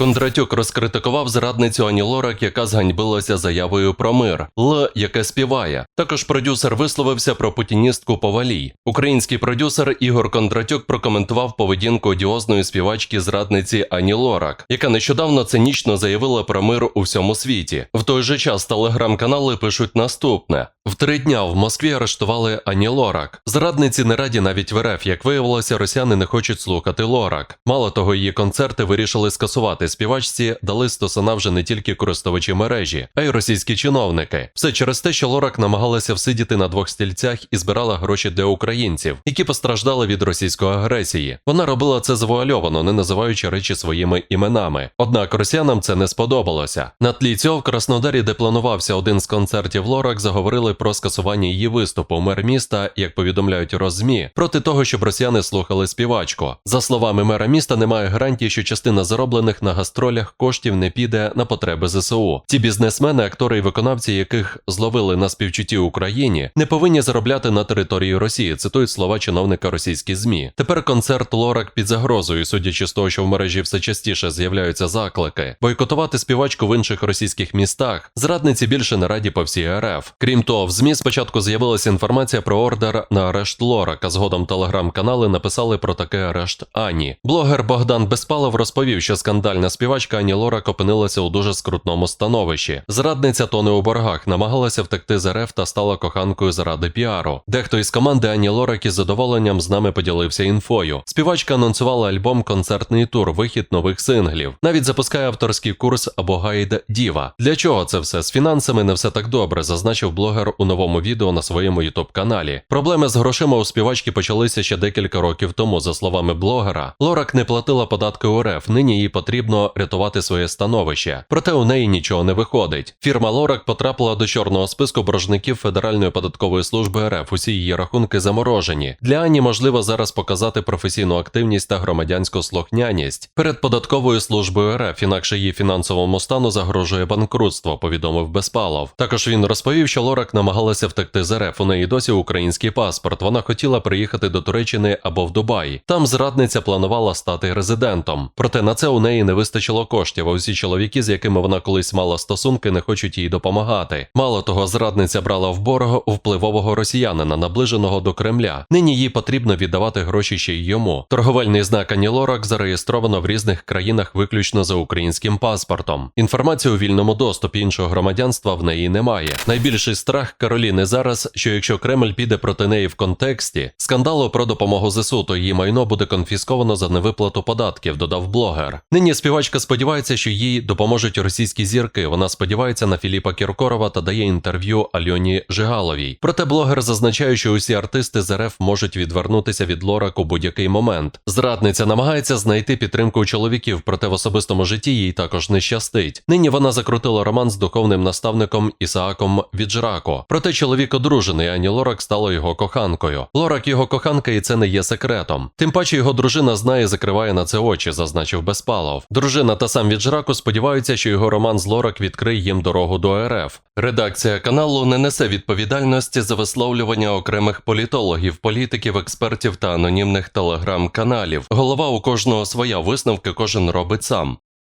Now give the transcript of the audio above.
Кондратюк розкритикував зрадницю Ані Лорак, яка зганьбилася заявою про мир, Л, яке співає. Також продюсер висловився про путіністку Повалій. Український продюсер Ігор Кондратюк прокоментував поведінку одіозної співачки зрадниці Ані Лорак, яка нещодавно цинічно заявила про мир у всьому світі. В той же час телеграм-канали пишуть наступне: в три дня в Москві арештували Ані Лорак. Зрадниці не раді навіть в РФ. Як виявилося, росіяни не хочуть слухати Лорак. Мало того, її концерти вирішили скасувати співачці, дали стосана вже не тільки користувачі мережі, а й російські чиновники. Все через те, що Лорак намагалася всидіти на двох стільцях і збирала гроші для українців, які постраждали від російської агресії. Вона робила це завуальовано, не називаючи речі своїми іменами. Однак росіянам це не сподобалося. На тлі цього в Краснодарі, де планувався один з концертів Лорак, заговорили про скасування її виступу. Мер міста, як повідомляють роззмі, проти того, щоб росіяни слухали співачку. За словами мера міста, немає гарантії, що частина зароблених на гастролях коштів не піде на потреби ЗСУ. Ті бізнесмени, актори і виконавці, яких зловили на співчутті Україні, не повинні заробляти на території Росії. Цитують слова чиновника російських змі. Тепер концерт Лорак під загрозою, судячи з того, що в мережі все частіше з'являються заклики, бойкотувати співачку в інших російських містах. Зрадниці більше не раді по всій РФ. Крім того, в ЗМІ спочатку з'явилася інформація про ордер на арешт Лорак, а згодом телеграм-канали написали про такий арешт Ані. Блогер Богдан Безпалов розповів, що скандальна співачка Ані Лорак опинилася у дуже скрутному становищі. Зрадниця тоне у боргах, намагалася втекти з РФ та стала коханкою заради піару. Дехто із команди Ані Лорак із задоволенням з нами поділився інфою. Співачка анонсувала альбом концертний тур, вихід нових синглів. Навіть запускає авторський курс або гайд Діва. Для чого це все? З фінансами не все так добре, зазначив блогер у новому відео на своєму ютуб каналі. Проблеми з грошима у співачки почалися ще декілька років тому. За словами блогера, Лорак не платила податки у РФ. Нині їй потрібно рятувати своє становище. Проте у неї нічого не виходить. Фірма Лорак потрапила до чорного списку боржників Федеральної податкової служби РФ. Усі її рахунки заморожені. Для Ані можливо зараз показати професійну активність та громадянську слухняність перед податковою службою РФ, інакше її фінансовому стану загрожує банкрутство. Повідомив Безпалов. Також він розповів, що Лорак намагалася втекти з РФ. У неї досі український паспорт. Вона хотіла приїхати до Туреччини або в Дубай. Там зрадниця планувала стати резидентом. Проте на це у неї не вистачило коштів. А усі чоловіки, з якими вона колись мала стосунки, не хочуть їй допомагати. Мало того, зрадниця брала в борг впливового росіянина, наближеного до Кремля. Нині їй потрібно віддавати гроші ще й йому. Торговельний знак Ані Лорак зареєстровано в різних країнах виключно за українським паспортом. Інформації у вільному доступі іншого громадянства в неї немає. Найбільший страх Кароліни зараз, що якщо Кремль піде проти неї в контексті скандалу про допомогу ЗСУ, то її майно буде конфісковано за невиплату податків, додав блогер. Нині співачка сподівається, що їй допоможуть російські зірки. Вона сподівається на Філіпа Кіркорова та дає інтерв'ю Альоні Жигаловій. Проте блогер зазначає, що усі артисти з РФ можуть відвернутися від Лорак у будь-який момент. Зрадниця намагається знайти підтримку у чоловіків, проте в особистому житті їй також не щастить. Нині вона закрутила роман з духовним наставником Ісааком Віджрако. Проте чоловік одружений, ані Лорак стала його коханкою. Лорак його коханка, і це не є секретом. Тим паче його дружина знає, і закриває на це очі, зазначив Безпалов. Дружина та сам Віджрако сподіваються, що його роман з Лорак відкриє їм дорогу до РФ. Редакція каналу не несе відповідальності за висловлювання окремих політологів, політиків, експертів та анонімних телеграм-каналів. Голова у кожного своя висновки кожен робить сам.